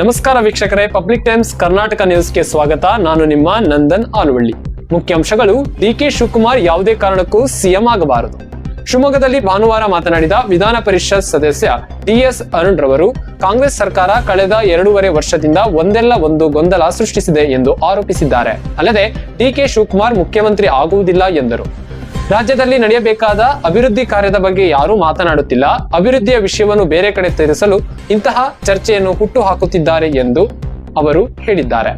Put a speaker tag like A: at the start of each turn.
A: ನಮಸ್ಕಾರ ವೀಕ್ಷಕರೇ public times Karnataka ನ್ಯೂಸ್ಗೆ ಸ್ವಾಗತ. ನಾನು ನಿಮ್ಮ ನಂದನ್ ಆಲುವಳ್ಳಿ ಮುಖ್ಯಾಂಶಗಳು, ಡಿಕೆ ಶಿವಕುಮಾರ್ ಯಾವುದೇ ಕಾರಣಕ್ಕೂ ಸಿಎಂ ಆಗಬಾರದು. ಶಿವಮೊಗ್ಗದಲ್ಲಿ ಭಾನುವಾರ ಮಾತನಾಡಿದ ವಿಧಾನ ಪರಿಷತ್ ಸದಸ್ಯ ಡಿಎಸ್ ಅರುಣ್ ರವರು ಕಾಂಗ್ರೆಸ್ ಸರ್ಕಾರ ಕಳೆದ ಎರಡೂವರೆ ವರ್ಷದಿಂದ ಒಂದೆಲ್ಲ ಒಂದು ಗೊಂದಲ ಸೃಷ್ಟಿಸಿದೆ ಎಂದು ಆರೋಪಿಸಿದ್ದಾರೆ. ಅಲ್ಲದೆ, ಡಿಕೆ ಶಿವಕುಮಾರ್ ಮುಖ್ಯಮಂತ್ರಿ ಆಗುವುದಿಲ್ಲ ಎಂದರು. ರಾಜ್ಯದಲ್ಲಿ ನಡೆಯಬೇಕಾದ ಅಭಿವೃದ್ಧಿ ಕಾರ್ಯದ ಬಗ್ಗೆ ಯಾರೂ ಮಾತನಾಡುತ್ತಿಲ್ಲ. ಅಭಿವೃದ್ಧಿಯ ವಿಷಯವನ್ನು ಬೇರೆ ಕಡೆ ತೆರೆಸಲು ಇಂತಹ ಚರ್ಚೆಯನ್ನು ಹುಟ್ಟು ಹಾಕುತ್ತಿದ್ದಾರೆ ಎಂದು ಅವರು ಹೇಳಿದ್ದಾರೆ.